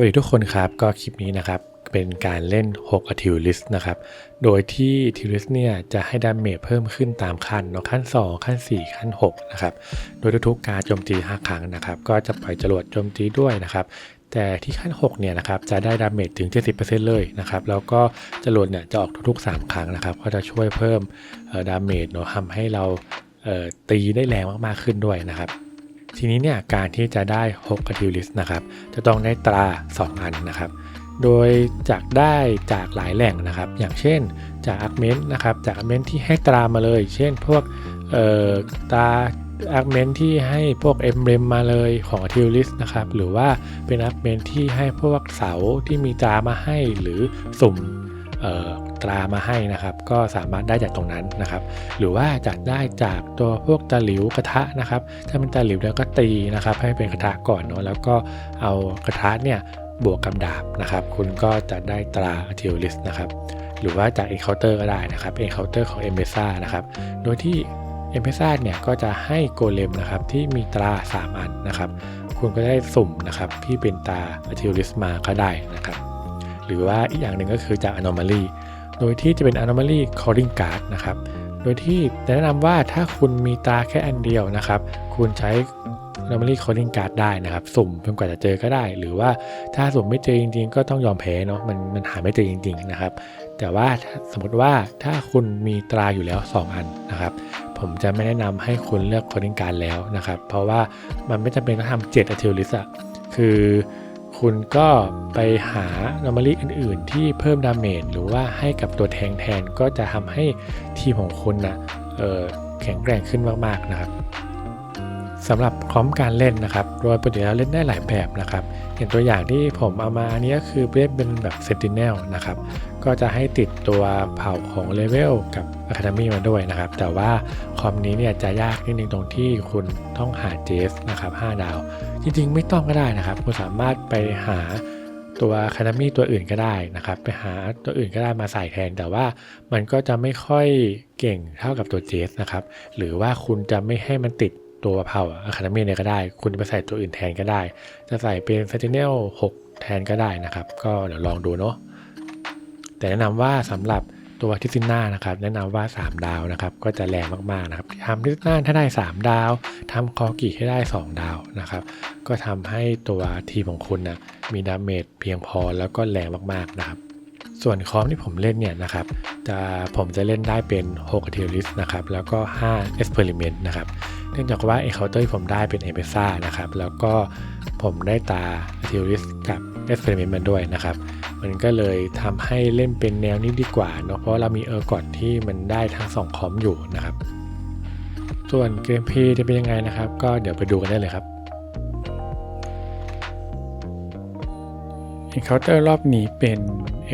สวัสดีทุกคนครับก็คลิปนี้นะครับ เป็นการเล่น6 a t i l list นะครับ โดยที่ t i l list เนี่ยจะให้ดาเมจเพิ่มขึ้นตามขั้นเนาะขั้น 2 ขั้น 4 ขั้น6นะครับโดยทุกๆการโจมตี 5 ครั้งนะครับ ก็จะปล่อยจรวดโจมตีด้วยนะครับแต่ที่ขั้น 6 เนี่ยนะครับจะได้ดาเมจถึง 70%เลยนะครับแล้วก็จรวดเนี่ยจะออกทุกๆ 3 ครั้งนะครับ ก็จะช่วยเพิ่มดาเมจเนาะทำให้เราเอ่อตีได้แรงมากๆขึ้นด้วยนะครับ ทีนี้เนี่ยการที่จะได้6 a t i l list นะครับจะต้องได้ตรา 2 อันนะครับ โดยจากได้จากหลายแหล่งนะครับ อย่างเช่นจากอาร์เมนต์นะครับจากอาร์เมนต์ที่ให้ตรามาเลย เช่นพวกตราอาร์เมนต์ที่ให้พวกเอ็มเบรมมาเลยของ a t i l list นะครับหรือว่าเป็นอาร์เมนต์ที่ให้พวกเสาที่มีตรามาให้หรือสุ่ม ตรามาให้นะครับ ก็สามารถได้จากตรงนั้นนะครับ หรือว่าจะได้จากตัวพวกตะหลิวกระทะนะครับ ถ้าเป็นตะหลิวแล้วก็ตีนะครับ ให้เป็นกระทะก่อนเนาะแล้วก็เอากระทะเนี่ยบวกกับดาบนะครับ คุณก็จะได้ตราอ t i l list นะครับหรือว่าจาก encounter ก็ได้นะครับ encounter ของ e m b e s a นะครับ โดยที่ e m b e s a เนี่ยก็จะให้โกเลมนะครับที่มีตรา 3 อันนะครับ คุณก็ได้สุ่มนะครับที่เป็นตรา a t i l list มาก็ได้นะครับ หรือว่าอีกอย่างหนึ่งก็คือจาก anomaly โดยที่จะเป็น anomaly calling card นะครับ โดยที่แนะนำว่าถ้าคุณมีตาแค่อันเดียวนะครับ คุณใช้ anomaly calling card ได้นะครับ สุ่มจนกว่าจะเจอก็ได้ หรือว่าถ้าสุ่มไม่เจอจริงๆ ก็ต้องยอมแพ้เนาะมันมันหาไม่เจอจริง ๆ นะครับ แต่ว่าสมมติว่าถ้าคุณมีตราอยู่แล้ว 2 อันนะครับผมจะไม่แนะนำให้คุณเลือก calling card แล้วนะครับ เพราะว่ามันไม่จำเป็นต้องทำ7 a t i l list อะคือ คุณก็ไปหา anomaly อื่น ๆ ที่เพิ่มดาเมจหรือว่าให้กับตัวแทงแทนก็จะทำให้ทีมของคุณนะเอ่อแข็งแกร่งขึ้นมาก ๆ นะครับสำหรับพร้อมการเล่นนะครับ โดยปกติแล้วเล่นได้หลายแบบนะครับอย่างตัวอย่างที่ผมเอามาอันนี้ก็คือเล่นเป็นแบบ Sentinel นะครับ ก็จะให้ติดตัวเผ่าของเลเวลกับ Academy มาด้วยนะครับ แต่ว่าคอมนี้เนี่ยจะยากนิดนึงตรงที่คุณต้องหาเจสนะครับ5ดาว จริงๆ ไม่ต้องก็ได้นะครับ คุณสามารถไปหาตัวคานามีตัวอื่นก็ได้นะครับ ไปหาตัวอื่นก็ได้มาใส่แทน แต่ว่ามันก็จะไม่ค่อยเก่งเท่ากับตัวเจสนะครับ หรือว่าคุณจะไม่ให้มันติดตัวเผ่าอะคานามีเนี่ยก็ได้ คุณไปใส่ตัวอื่นแทนก็ได้ จะใส่เป็น Sentinel 6 แทนก็ได้นะครับ ก็เดี๋ยวลองดูเนาะ แต่แนะนำว่าสำหรับตัวทิซิน่านะครับแนะนำว่า 3 ดาวนะครับก็จะแรงมากๆนะครับทำทิซิน่าถ้าได้ 3 ดาวทำคอกิให้ได้ 2 ดาวนะครับก็ทำให้ตัวทีมของคุณนะมีดาเมจเพียงพอแล้วก็แรงมากๆนะครับส่วนคอมที่ผมเล่นเนี่ยนะครับจะผมจะเล่นได้เป็น6 a t i l list นะครับแล้วก็5 experiment นะครับเนื่องจากว่า encounter ที่ผมได้เป็น e m p e s a นะครับแล้วก็ผมได้ตา a t i l list กับ experiment มาด้วยนะครับ มันก็เลยทำให้เล่นเป็นแนวนี้ดีกว่าเนาะเพราะเรามีเออร์กอดที่มันได้ทั้งสองคอมอยู่นะครับ ส่วนเกมเพลย์จะเป็นยังไงนะครับ ก็เดี๋ยวไปดูกันได้เลยครับ Encounter รอบนี้เป็น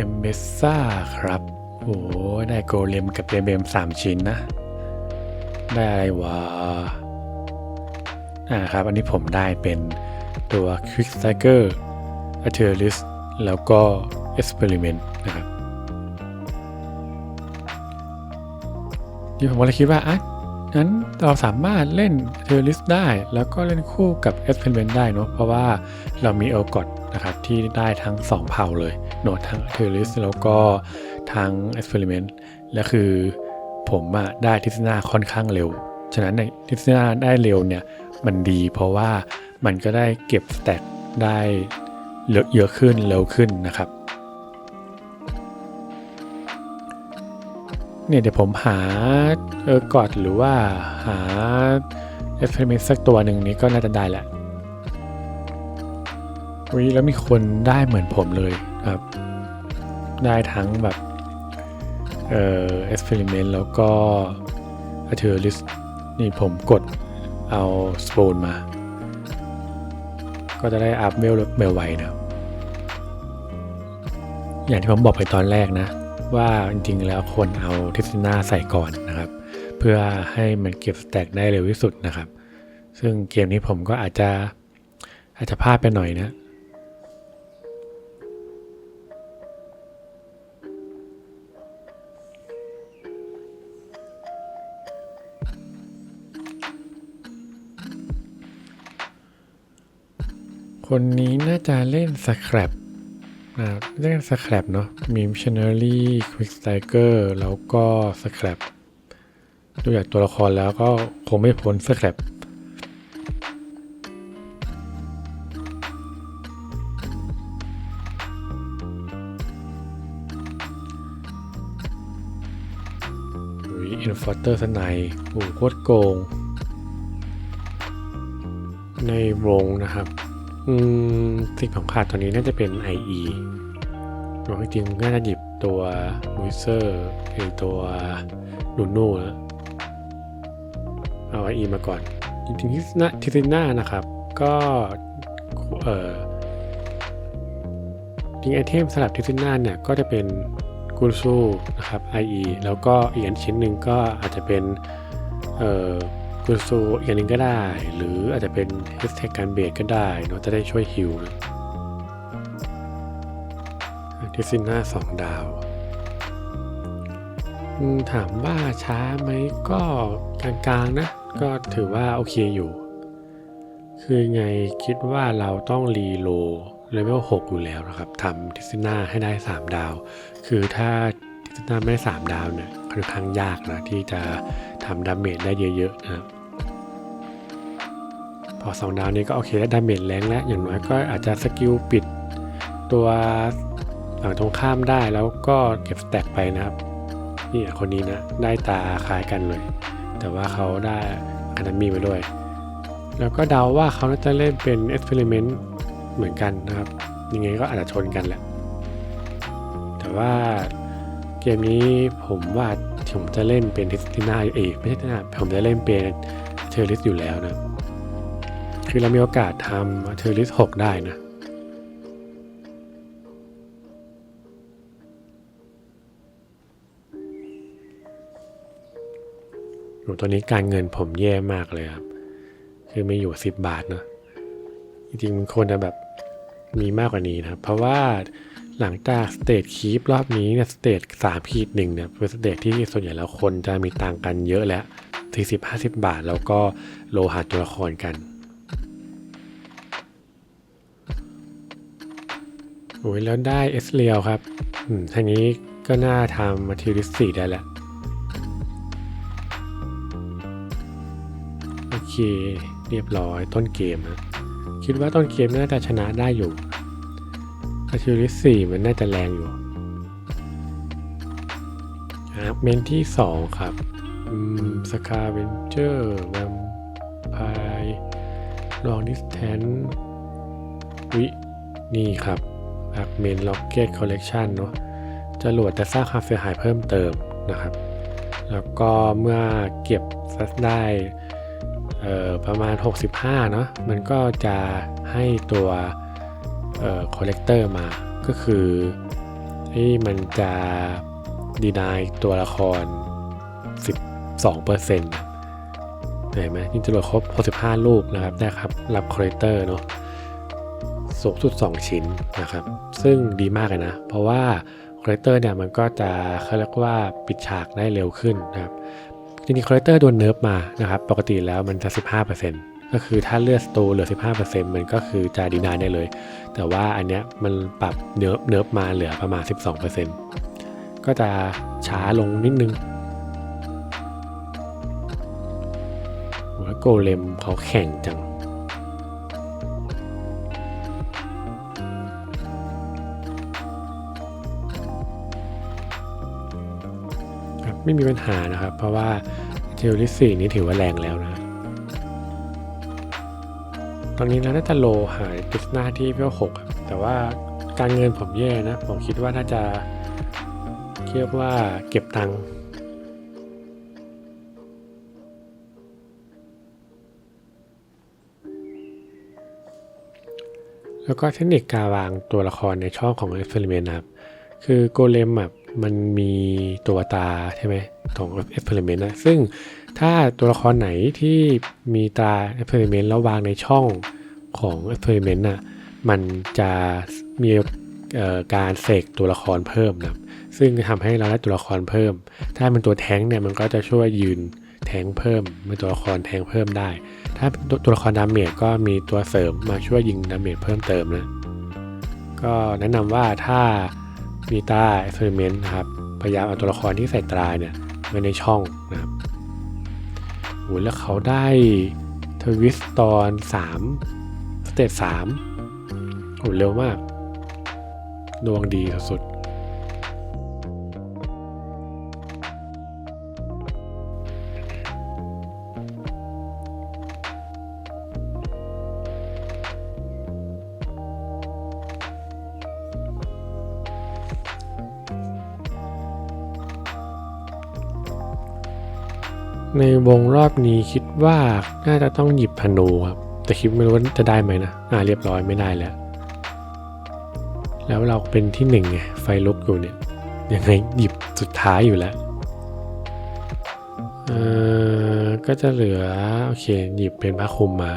e m b e s a ครับโอ้ได้โกเลมกับเบมสามชิ้นนะ ได้อะไรวะอ่าครับ อันนี้ผมได้เป็นตัว Quick Striker a t e r i s t แล้วก็ Experiment นะครับที่ผมก็เลยคิดว่าอะงั้นเราสามารถเล่น t e r i s t ได้ แล้วก็เล่นคู่กับ Experiment ได้เนอะเพราะว่าเรามี e l g o t นะครับที่ได้ทั้ง 2 เผ่าเลยโนดทั้ง t e r i s t แล้วก็ทั้ง Experiment และคือผมอะได้ทิศนาค่อนข้างเร็ว ฉะนั้นในทิศนาได้เร็วเนี่ยมันดีเพราะว่ามันก็ได้เก็บสแต็กได้ เยอะขึ้นเร็วขึ้นนะครับเนี่ยเดี๋ยวผมหาเออกอดหรือว่าหาเอ็กเพร์เมนต์สักตัวหนึ่งนี้ก็น่าจะได้แหละวิแล้วมีคนได้เหมือนผมเลยครับ ได้ทั้งแบบเอ่อเอ็กเพร์เมนต์แล้วก็อเทอริสนี่ผมกดเอาสปูนมา ก็จะได้อัพเวลเวลไวนะครับอย่างที่ผมบอกไปตอนแรกนะ ว่าจริงๆแล้วควรเอาทิสนาใส่ก่อนนะครับ เพื่อให้มันเก็บสแต็กได้เร็วที่สุดนะครับ ซึ่งเกมนี้ผมก็อาจจะอาจจะพลาดไปหน่อยนะ คนนี้น่าจะเล่นสแครปนะเล่นสแครปเนาะมีมิชชันนารีควิกสไตเกอร์แล้วก็สแครปดูจากตัวละครแล้วก็คงไม่พ้นสแครปอุ้ยอินฟอร์เตอร์สไนโอ้โคตรโกง ในวงนะครับ อืมสิ่งของขาดตอนนี้น่าจะเป็น IE หรือจริงน่าจะหยิบตัวมูเซอร์หรือตัวนูนูนะเอา IE มาก่อนจริงๆที่น่าทิซิน่านะครับ ก็เออจริงไอเทมสลับทิซิน่าเนี่ย ก็จะเป็นกูซูนะครับ IE แล้วก็อีกอันชิ้นหนึ่งก็อาจจะเป็นเอ่อ กุนซูอีกอย่างหนึ่งก็ได้ หรืออาจจะเป็นเฮสแท็กการเบรกก็ได้เนาะจะได้ช่วยฮิวนะทิซิน่าสองดาวถามว่าช้าไหมก็กลางๆนะ ก็ถือว่าโอเคอยู่ คือไงคิดว่าเราต้องรีโลเลเวล6อยู่แล้วนะครับทำทิซิน่าให้ได้ 3 ดาว คือถ้าทิซิน่าไม่ได้3ดาวเนี่ยค่อนข้างยากนะที่จะทำดาเมจได้เยอะๆนะครับ พอ2ดาวนี้ก็โอเคได้ดาเมจแรงแล้วอย่างน้อยก็อาจจะสกิลปิดตัวฝั่งตรงข้ามได้แล้วก็เก็บสแต็กไปนะครับนี่คนนี้นะได้ตาคล้ายกันเลย แต่ว่าเขาได้คานามีมาด้วย แล้วก็เดาว่าเขาน่าจะเล่นเป็นเอ็กซ์เพร์เมนต์เหมือนกันนะครับ ยังไงก็อาจจะชนกันแหละ แต่ว่าเกมนี้ผมว่าผมจะเล่นเป็นทิสตินาเอไม่ใช่ทิสตินาผมจะเล่นเป็นเทอร์ลิสอยู่แล้วนะ คือเรามีโอกาสทำเทอร์ลิส6ได้นะโหตอนนี้การเงินผมแย่มากเลยครับ คือไม่อยู่ 10 บาทเนอะจริงๆมันควรจะแบบมีมากกว่านี้นะ เพราะว่าหลังจากสเตทคีปรอบนี้เนี่ยสเตทสามพีดหนึ่งเนี่ยเป็นสเตทที่ส่วนใหญ่แล้วคนจะมีตังค์กันเยอะแล้ว40 50บาท แล้วก็โลหะตัวละครกัน โอ้ยแล้วได้เอสเรียลครับอืมทางนี้ก็น่าทำมาทิลิสสี่ได้แหละ โอเค เรียบร้อยต้นเกมนะคิดว่าต้นเกมน่าจะชนะได้อยู่อาทิลิสสี่มันน่าจะแรงอยู่ครับเมนที่สองครับอืมสคาเวนเจอร์แวมไพายลองดิสแทนวินี่ครับ อักเมนล็อกเก็ตคอลเลกชันเนาะจรวดจะสร้างความเสียหายเพิ่มเติมนะครับ แล้วก็เมื่อเก็บซัสได้ประมาณ 65เนาะมันก็จะให้ตัวคอลเลกเตอร์มาก็คือที่มันจะดีนายตัวละคร 12เปอร์เซ็นต์เห็นไหมนี่จรวดครบ 65 ลูกนะครับได้ครับ รับคอลเลกเตอร์เนาะ สูงสุด 2 ชิ้นนะครับ ซึ่งดีมากเลยนะ เพราะว่าคอลเลกเตอร์เนี่ยมันก็จะเขาเรียกว่าปิดฉากได้เร็วขึ้นนะครับจริงๆคอลเลกเตอร์โดนเนิร์ฟมานะครับ ปกติแล้วมันจะ 15%ก็คือถ้าเลือดสตูเหลือ 15%มันก็คือจะดีนายได้เลย แต่ว่าอันเนี้ยมันปรับเนิร์ฟเนิร์ฟมาเหลือประมาณ 12%ก็จะช้าลงนิดนึงหแล้วโกเลมเขาแข่งจัง ไม่มีปัญหานะครับ เพราะว่าเทลลิสี่นี้ถือว่าแรงแล้วนะ ตอนนี้เราน่าจะโลหายติสหน้าที่เพื่อหกแต่ว่าการเงินผมแย่นะ ผมคิดว่าน่าจะเรียกว่าเก็บตังค์แล้วก็เทคนิคการวางตัวละครในช่องของ Experiment นครับ คือโกเลมอะ มันมีตัวตาใช่ไหมของ Experiment นะซึ่งถ้าตัวละครไหนที่มีตา Experiment แล้ววางในช่องของ Experiment น่ะมันจะมีการเสกตัวละครเพิ่มนะซึ่งทำให้เราได้ตัวละครเพิ่ม ถ้าเป็นตัวแท้งเนี่ยมันก็จะช่วยยืนแทงเพิ่มมีตัวละครแทงเพิ่มได้ ถ้าตัวตัวละครดาเมจก็มีตัวเสริมมาช่วยยิงดาเมจเพิ่มเติมนะ ก็แนะนำว่าถ้า มีตาเอ็กซ์เพร์เมนต์นะครับ พยายามเอาตัวละครที่ใส่ตราเนี่ยไว้ในช่องนะครับโหแล้วเขาได้ทวิสตอน3สเตจ3โหเร็วมาก ดวงดีสุดๆ ในวงรอบนี้คิดว่าน่าจะต้องหยิบธนูครับแต่คิดไม่รู้ว่าจะได้ไหมนะอ่าเรียบร้อยไม่ได้แล้ว แล้วเราเป็นที่หนึ่งไงไฟลุกอยู่เนี่ยยังไงหยิบสุดท้ายอยู่แล้วเออก็จะเหลือโอเคหยิบเป็นพระคุมมา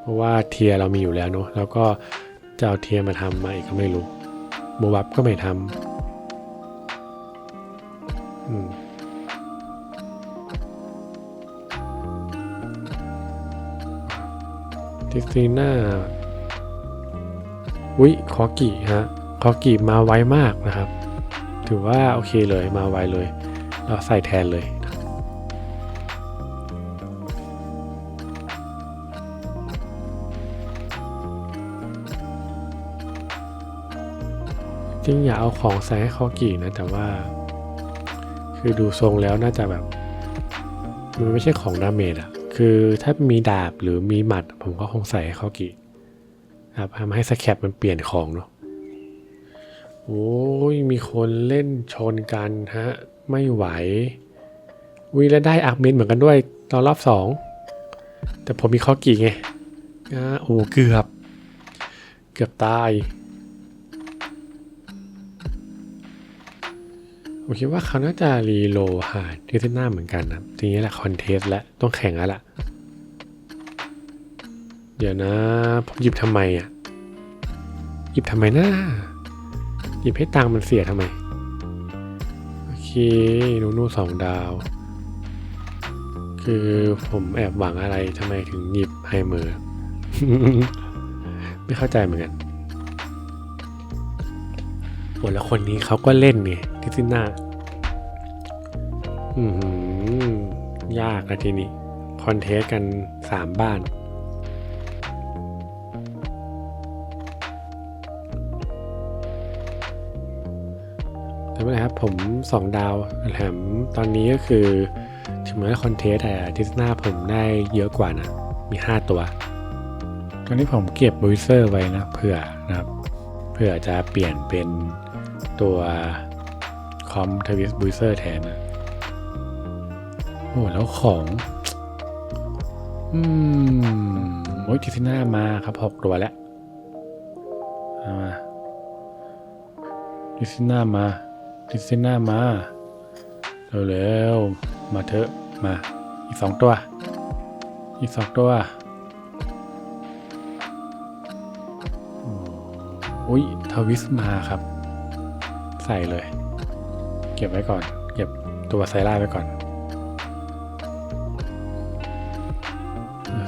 เพราะว่าเทียเรามีอยู่แล้วเนอะแล้วก็จะเอาเทียมาทำมาอีกก็ไม่รู้โมบับก็ไม่ทำ ทิสติน่าวิคอกิฮะคอกิมาไวมากนะครับ ถือว่าโอเคเลยมาไวเลย เราใส่แทนเลยจริงอยากเอาของใส่ให้คอกินะ แต่ว่า คือดูทรงแล้วน่าจะแบบ มันไม่ใช่ของดาเมจอะคือถ้ามีดาบหรือมีหมัด ผมก็คงใส่ให้เขากี่ครับทำให้สแคปมันเปลี่ยนของเนาะโอ้ยมีคนเล่นชนกันฮะ ไม่ไหววิแล้วได้อาร์เมนเหมือนกันด้วยตอนรอบสองแต่ผมมีข้อกี่ไงอ่าโอ้เกือบ เกือบตายผมคิดว่าเขาน่าจะรีโหลหาที่หน้าเหมือนกันนะทีนี้แหละคอนเทสแล้วต้องแข่งแล้วล่ะ เดี๋ยวนะผมหยิบทำไมอะ หยิบทำไมนะหยิบให้ตังมันเสียทำไม โอเคนูนูสองดาว คือผมแอบหวังอะไรทำไมถึงหยิบให้มือไม่เข้าใจเหมือนกันโอ้แล้วคนนี้เขาก็เล่นไงทิซิน่าอือหือยากนะทีนี้ คอนเทสกันสามบ้าน ไม่เป็นไรครับ ผมสองดาวแถมตอนนี้ก็คือ ถึงแม้ว่าคอนเทสแต่ทิสนาผมได้เยอะกว่านะ มี 5 ตัว ตอนนี้ผมเก็บบูเซอร์ไว้นะเผื่อนะครับ เผื่อจะเปลี่ยนเป็นตัวคอมทวิสบูเซอร์แทนนะโอ้แล้วของ อืมโอ้ยทิสนามาครับหกตัวแล้วเอามาทิสนามา ทิสน่ามา เร็วๆ มาเถอะ มา อีกสองตัว อีกสองตัวโอ้ยทวิสมาครับ ใส่เลย เก็บไว้ก่อน เก็บตัวไซร่าไว้ก่อน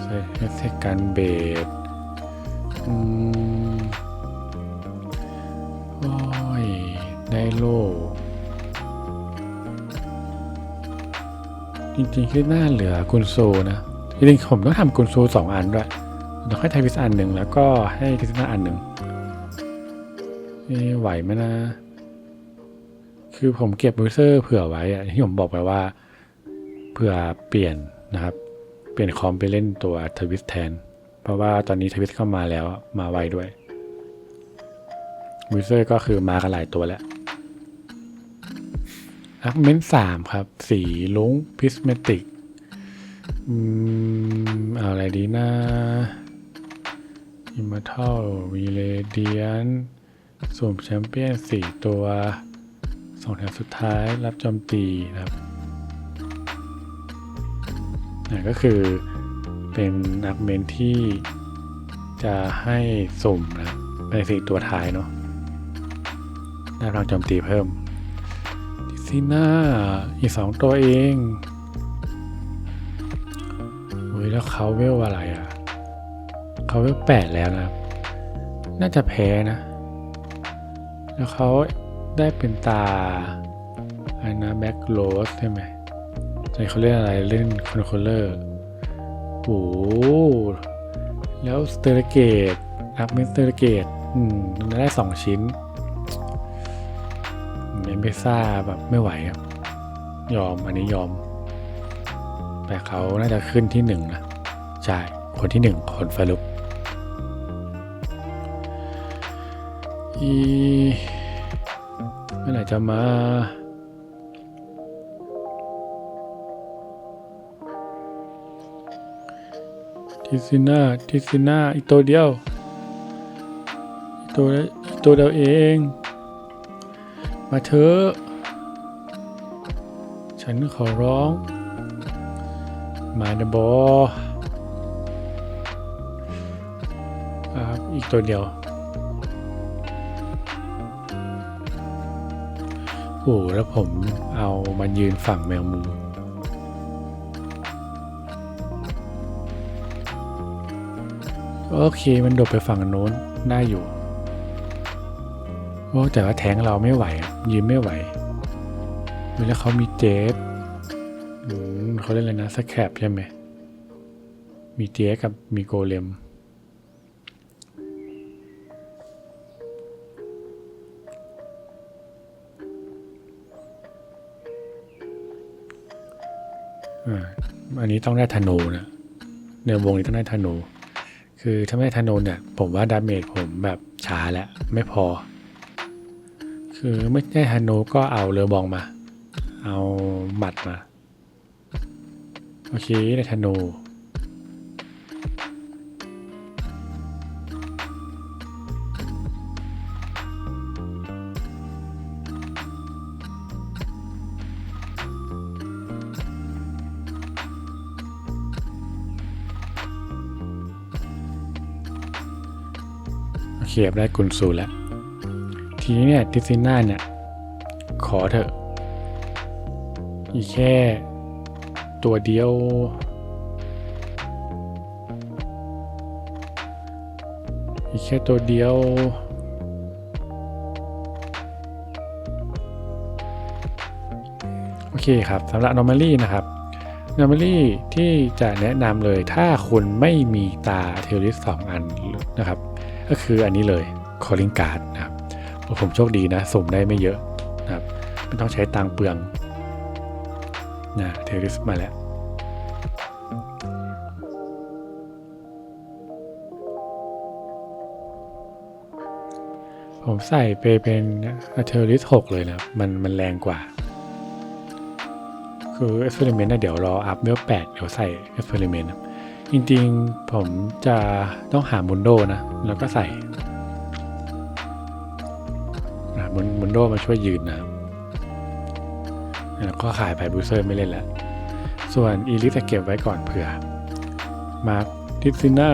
ใส่ใส่การเบดอืม ลจริงๆคือหน้าเหลือกุนโซนะจริงๆผมต้องทำกุนโซสองอันด้วยแล้วค่อยไทวิสอันหนึ่งแล้วก็ให้ทิสนาอันหนึ่งเอ๊ะไหวไหมนะ คือผมเก็บบูเซอร์เผื่อไว้อะที่ผมบอกไปว่าเผื่อเปลี่ยนนะครับ เปลี่ยนคอมไปเล่นตัวทวิสแทน เพราะว่าตอนนี้ทวิสเข้ามาแล้วมาไวด้วยบูเซอร์ก็คือมากันหลายตัวแล้ว อักเมนสามครับ สีลุ้งพิสเมติกอืมเอาอะไรดีนะอิมม r ทัลวีเลเดียนสุ่มแชมเปี้ยนสี่ตัวสองแถวสุดท้ายรับโจมตีนะครับอะก็คือเป็นอักเมนที่จะให้สุ่มนะในสี่ตัวท้ายเนาะได้พลังโจมตีเพิ่ม ซีซีน่าอีกสองตัวเองอุ้ยแล้วเขาเวลอะไรอะเขาเวลแปดแล้วนะน่าจะแพ้นะ แล้วเขาได้เป็นตาอะไรนะแบ็กโรสใช่ไหมใช่เขาเล่นอะไรเล่นคอนโทรลเลอร์โอ้แล้วสเตอร์เกตอัพเมสเตอร์เกตอืมได้สองชิ้น เอ็มเบซ่าแบบไม่ไหวครับยอมอันนี้ยอม แต่เขาน่าจะขึ้นที่หนึ่งนะใช่คนที่หนึ่งคนฟาลุกอีเมื่อไหร่จะมาทิซิน่าทิซิน่าอีกตัวเดียวอีกตัวอีกตัวเดียวเอง มาเถอะ ฉันขอร้อง มานะบอครับอีกตัวเดียว โอ้โหแล้วผมเอามันยืนฝั่งแมวมุมโอเค มันโดดไปฝั่งโน้น ได้อยู่ โอ้แต่ว่าแทงเราไม่ไหวยืนไม่ไหวเวลาเขามีเจฟอืมเขาเล่นอะไรนะสแครปใช่ไหมมีเจฟกับมีโกเลมอ่าอันนี้ต้องได้ธนูนะในวงนี้ต้องได้ธนู คือถ้าไม่ได้ธนูเนี่ย ผมว่าดาเมจผมแบบช้าแล้ว ไม่พอ คือไม่ได้ธนูก็เอาเรือบองมา เอาหมัดมา โอเคได้ธนูโอเคได้กุนซูแล้ว ทีนี้เนี่ยทิซิน่าเนี่ย ขอเถอะ อีกแค่ตัวเดียว อีกแค่ตัวเดียว โอเคครับสำหรับ normally นะครับ normally ที่จะแนะนำเลยถ้าคุณไม่มีตาเทอริสสองอันนะครับ ก็คืออันนี้เลย calling card นะครับ ผมโชคดีนะสุ่มได้ไม่เยอะนะครับ ไม่ต้องใช้ตังเปลืองนะเทริสมาแล้ว ผมใส่ไปเป็นเทอริสหกเลยนะมันมันแรงกว่า คือเอ็กซ์เพร์เมนต์นะเดี๋ยวรออัพเวลแปดเดี๋ยวใส่เอ็กซ์เพร์เมนต์จริงๆ ผมจะต้องหามุนโดนะ แล้วก็ใส่ มุนมุนโดมาช่วยยืนนะแล้วก็ขายไปบูเซอร์ไม่เล่นแล้วส่วนอีลิสเก็บไว้ก่อนเผื่อ มาร์คทิซิน่า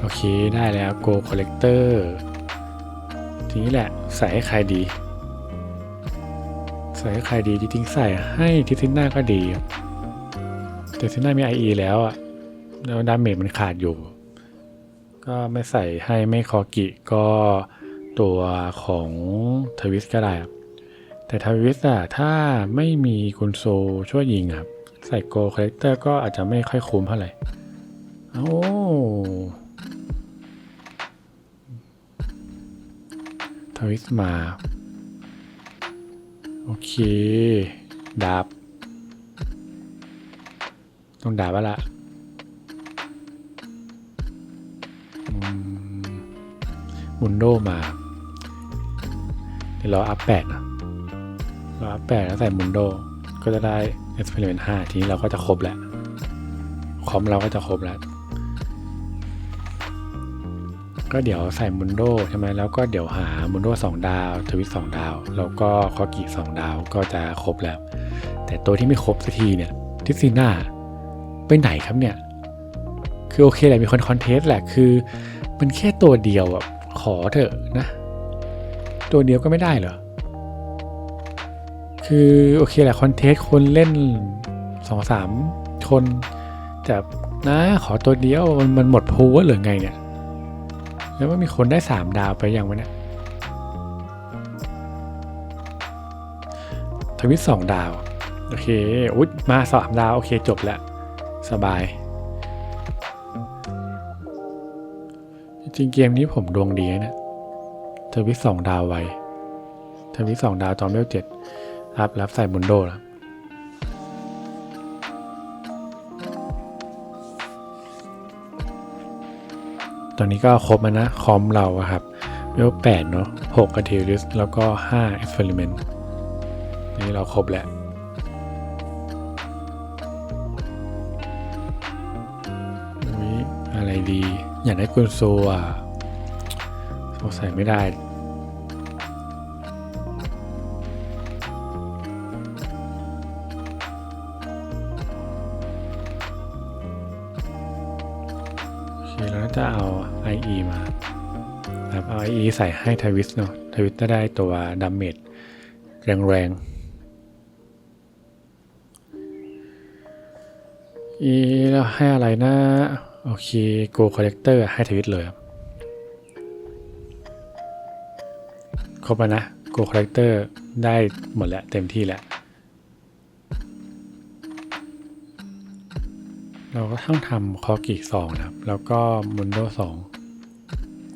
โอเค ได้แล้ว Go Collector ทีนี้แหละ ใส่ให้ใครดี ใส่ให้ใครดีจริงๆใส่ให้ทิซิน่าก็ดีแต่ทิซิน่ามี IE แล้วอะแล้วดาเมจมันขาดอยู่ ก็ไม่ใส่ให้ไม่คอกิก็ตัวของทวิสก็ได้ครับแต่ทวิสอะถ้าไม่มีคุณโซช่วยยิงครับใส่โกคอลเลกเตอร์ก็อาจจะไม่ค่อยคุ้มเท่าไหร่เอ้ทวิสมา โอเค ดาบ ต้องดาบแล้วละ มุนโดมาเดี๋ยวเราอัพแปดนะเราอัพแปดแล้วใส่มุนโดก็จะได้เอ็กซ์เพร์เมนต์ห้าทีนี้เราก็จะครบแล้วคอมเราก็จะครบแล้วก็เดี๋ยวใส่มุนโดใช่ไหมแล้วก็เดี๋ยวหามุนโดสองดาวทวิตสองดาว แล้วก็คอกิสองดาวก็จะครบแล้ว แต่ตัวที่ไม่ครบสักทีเนี่ยทิซซีน่าไปไหนครับเนี่ย คือโอเคแหละมีคนคอนเทสต์แหละคือ มันแค่ตัวเดียวอะ อเถอะนะ ตัวเดียวก็ไม่ได้เหรอ คือโอเคแหละคอนเทสต์คนเล่นสองสามคนแต่นะขอตัวเดียวมันมันหมดพูวหรือไงเนี่ย แล้วว่ามีคนได้สามดาวไปยังวะเนี่ยทวิตสองดาว โอเค อุ๊ยมาสามดาว โอเคจบแล้ว สบาย จริงเกมนี้ผมดวงดีนะเนี่ยทวิตสองดาวไวเทวิตสองดาวตอนเวลเจ็ดรับรับใส่บุนโดแล้วตอนนี้ก็ครบแล้วนะคอมเราครับเวลแปดเนาะหกอะเทลิสแล้วก็ห้าเอ็กซ์เพร์เมนต์นี่เราครบแล้ว อยากได้กุนโซอะสงสัยไม่ได้ โอเคแล้วจะเอา IE มาครับเอา IE ใส่ให้ทวิสเนาะทวิสจะได้ตัวดัมเมจแรงๆอีแล้วให้อะไรนะ โอเค Go Collector ให้ทวิตเลยครับครบแล้วนะ Go Collector ได้หมดแล้ว เต็มที่แล้ว เราก็ต้องทำคอกิสองนะครับ แล้วก็มุนโดสอง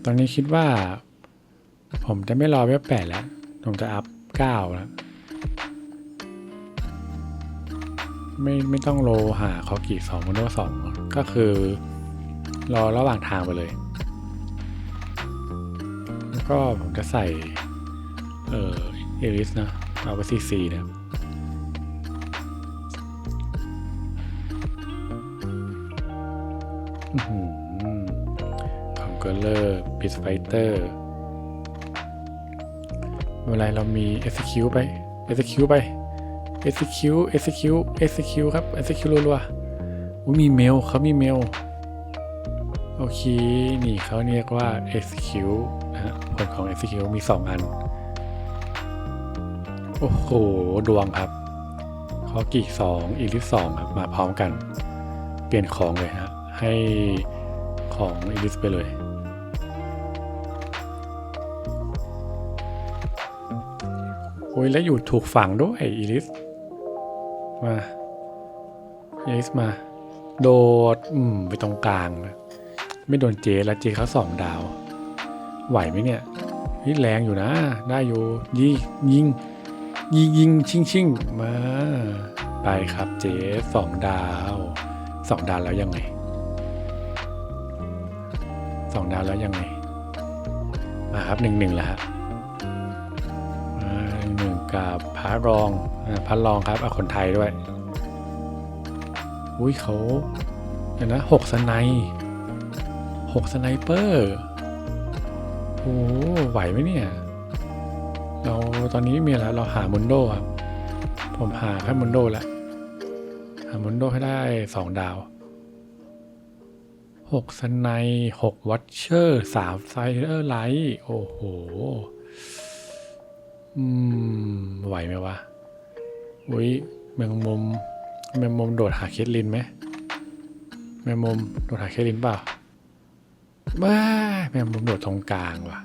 ตอนนี้คิดว่า ผมจะไม่รอเว็บแปดแล้ว ผมจะอัพเก้าแล้วไม่ไม่ต้องโลหาคอกิสองมุนโดสองก็คือ รอระหว่างทางไปเลย แล้วก็ผมจะใส่ เออเอริสนะ เอาไปซีซีนะครับอื้อหือของเกอร์เลอร์พิสไฟเตอร์เมื่อไรเรามี execute ไป execute ไป execute execute execute ครับ execute รัวๆมีเมลเขามีเมล โอเค นี่เขาเรียกว่า execute นะฮะผลของ execute มี 2 อัน โอ้โห ดวงครับข้อกี่สองอีลิสสองครับ มาพร้อมกัน เปลี่ยนของเลยฮะ ให้ของอีลิสไปเลยโอ้ยแล้วอยู่ถูกฝังด้วยอีลิส มาอีลิสมา โดด อืม ไปตรงกลางนะ ไม่โดนเจแล้วเจเขาสองดาว ไหวไหมเนี่ยนี่แรงอยู่นะ ได้อยู่ยิงยิงยิงยิงชิงชิงมา ไปครับเจสองดาวสองดาวแล้วยังไงสองดาวแล้วยังไง มาครับหนึ่งหนึ่งแล้วฮะหนึ่งกับพระรองอพระรองครับเอาคนไทยด้วย อุ้ยเขาเดี๋ยวนะหกสไน หกสไนเปอร์โอ้ไหวไหมเนี่ย เราตอนนี้มีแล้วเราหามุนโดครับ ผมหาแค่มุนโดแล้วหามุนโดให้ได้สองดาวหกสไนหกวัตเชอร์สามไซเออร์ไลท์โอ้โห อืม ไหวไหมวะ อุ้ยแมงมุมแมงมุมโดดหาเคทลินไหมแมงมุมโดดหาเคทลินเปล่า บ้าแมงมุมโดดตรงกลางว่ะ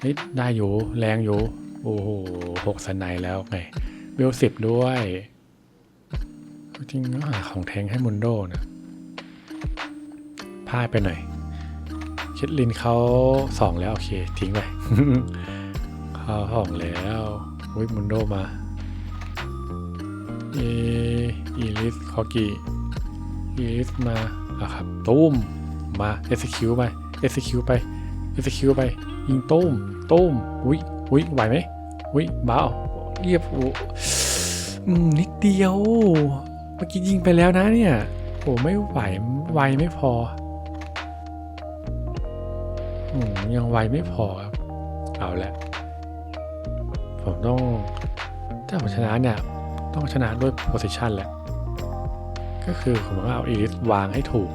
เฮ้ยได้อยู่แรงอยู่ โอ้โหหกสไนแล้วไงเวลสิบด้วยจริงก็หาของแทงให้มุนโดนะพลาดไปหน่อยคิดลินเขาสองแล้ว โอเค ทิ้งไปเขาสองแล้วอุ้ยมุนโดมาเออีลิสคอกีอีลิสมาอะครับ ตุ้ม มาเอสคิวไปเอสคิวไปเอสคิวไป ยิงตุ้มตุ้มอุ้ยอุ้ยไหวไหมอุ้ยบ้าเรียบโอ้อืมนิดเดียว เมื่อกี้ยิงไปแล้วนะเนี่ยโอ้ไม่ไหวไวไม่พออยังไวไม่พอครับ เอาละ ผมต้อง ถ้าผมชนะเนี่ย ต้องชนะด้วย position แหละ ก็คือผมต้องเอาอีลิสวางให้ถูก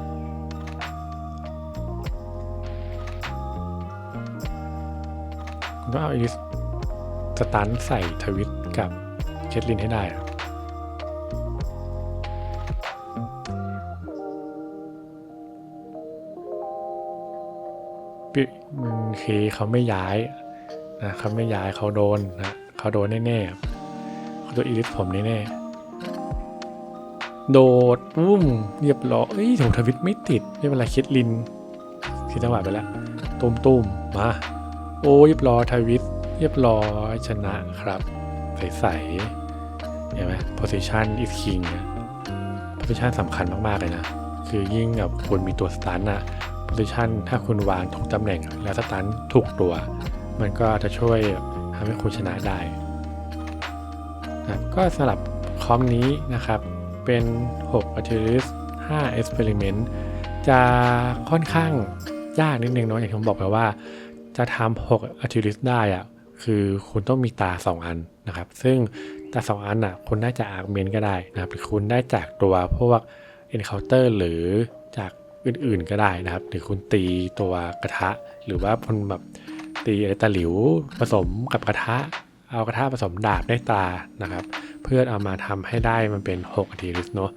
ต้องเอาอีลิสสตันใส่ทวิตกับเคทลินให้ได้อะคือเขาไม่ย้ายนะเขาไม่ย้ายเขาโดนนะเขาโดนแน่ๆเขาโดนอีลิสผมแน่ๆโดดปุ้มเรียบร้อยเอ้ยโถทวิตไม่ติดไม่เป็นไรเคทลินคิดจังหวะไปแล้วตุ้มตุ้มๆมา โอ้เรียบร้อยทวิตเรียบร้อยชนะครับ ใสๆเห็นไหม position is king นะ position สำคัญมาก ๆ เลยนะ คือยิ่งกับคุณมีตัวสตันอะ position ถ้าคุณวางถูกตำแหน่งแล้วสตันถูกตัว มันก็จะช่วยทำให้คุณชนะได้นะก็สำหรับคอมนี้นะครับ เป็น 6 a t t i l i s 5 experiment จะค่อนข้างยากนิดนึงเนาะอย่างที่ผมบอกไปว่า จะทำ6 a t t i l i s ได้อะคือคุณต้องมีตา 2 อันนะครับ ซึ่งตา 2 อันอะคุณได้จากอาร์เมนก็ได้นะครับหรือคุณได้จากตัวพวก Encounter หรือจากอื่นๆก็ได้นะครับ หรือคุณตีตัวกระทะ หรือว่าคนแบบตีอะไรตะหลิวผสมกับกระทะ เอากระทะผสมดาบได้ตานะครับ เพื่อเอามาทำให้ได้มันเป็น6 a t t i l i s เนาะ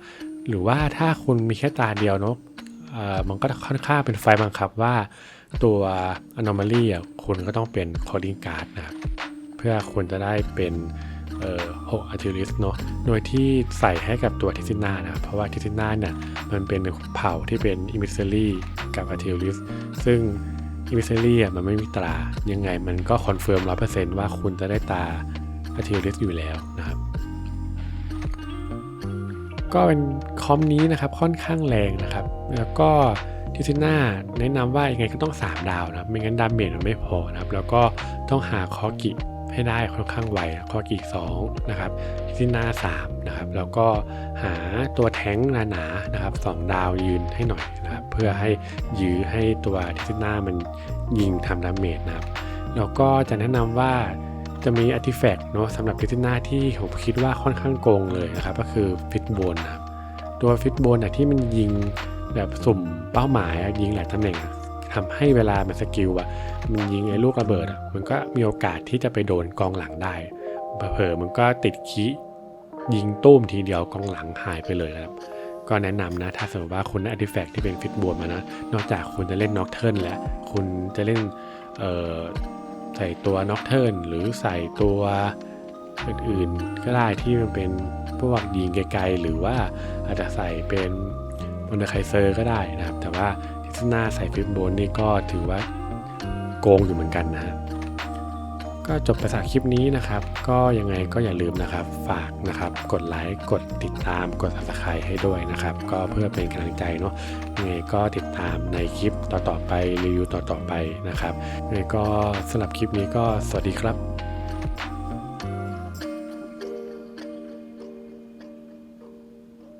หรือว่าถ้าคุณมีแค่ตาเดียวเนาะเออมันก็ค่อนข้างเป็นไฟบังคับว่า ตัว anomaly อะคุณก็ต้องเป็น calling card นะครับ เพื่อคุณจะได้เป็นเอ่อ6 artillist เนาะ โดยที่ใส่ให้กับตัวทิซิน่านะครับเพราะว่าทิซิน่าเนี่ยมันเป็นเผ่าที่เป็น emissary กับ artillist ซึ่ง emissary อะมันไม่มีตรา ยังไงมันก็คอนเฟิร์ม100%ว่าคุณจะได้ตา artillist อยู่แล้วนะครับก็เป็นคอมนี้นะครับค่อนข้างแรงนะครับ แล้วก็ ทิซิน่าแนะนำว่ายังไงก็ต้อง 3 ดาวนะครับ ไม่งั้นดาเมจมันไม่พอนะครับ แล้วก็ต้องหาคอกิให้ได้ค่อนข้างไวนะคอกิ2นะครับทิซิน่า3นะครับ แล้วก็หาตัวแท้งหนาๆนะครับ 2 ดาวยืนให้หน่อยนะครับ เพื่อให้ยื้อให้ตัวทิซิน่ามันยิงทำดาเมจนะครับ แล้วก็จะแนะนำว่าจะมีอาร์ติแฟกต์เนาะสำหรับทิซิน่าที่ผมคิดว่าค่อนข้างโกงเลยนะครับ ก็คือฟิตโบนนะครับตัวฟิตโบนอะที่มันยิง แบบสุ่มเป้าหมายยิงหลายตำแหน่งอะทำให้เวลามันสกิลอะมันยิงไอ้ลูกระเบิดอะมันก็มีโอกาสที่จะไปโดนกองหลังได้เผลอมันก็ติดคียิงตุ้มทีเดียวกองหลังหายไปเลยครับ ก็แนะนำนะ ถ้าสมมติว่าคุณอาร์ติแฟกที่เป็นฟิตบนมานะ นอกจากคุณจะเล่นน็อกเทิร์นแล้วคุณจะเล่นใส่ตัวน็อกเทิร์นหรือใส่ตัวอื่นๆก็ได้ที่มันเป็นพวกยิงไกลๆ หรือว่าอาจจะใส่เป็น บนเดอร์ไคเซอร์ก็ได้นะครับ แต่ว่าทิสนาใส่ฟิตโบนนี่ก็ถือว่าโกงอยู่เหมือนกันนะฮะก็จบภาษาคลิปนี้นะครับ ก็ยังไงก็อย่าลืมนะครับ ฝากนะครับ กดไลค์กดติดตามกด subscribe ให้ด้วยนะครับ ก็เพื่อเป็นกำลังใจเนาะยังไงก็ติดตามในคลิปต่อๆไปรีวิวต่อๆไปนะครับยังไงก็สำหรับคลิปนี้ก็สวัสดีครับ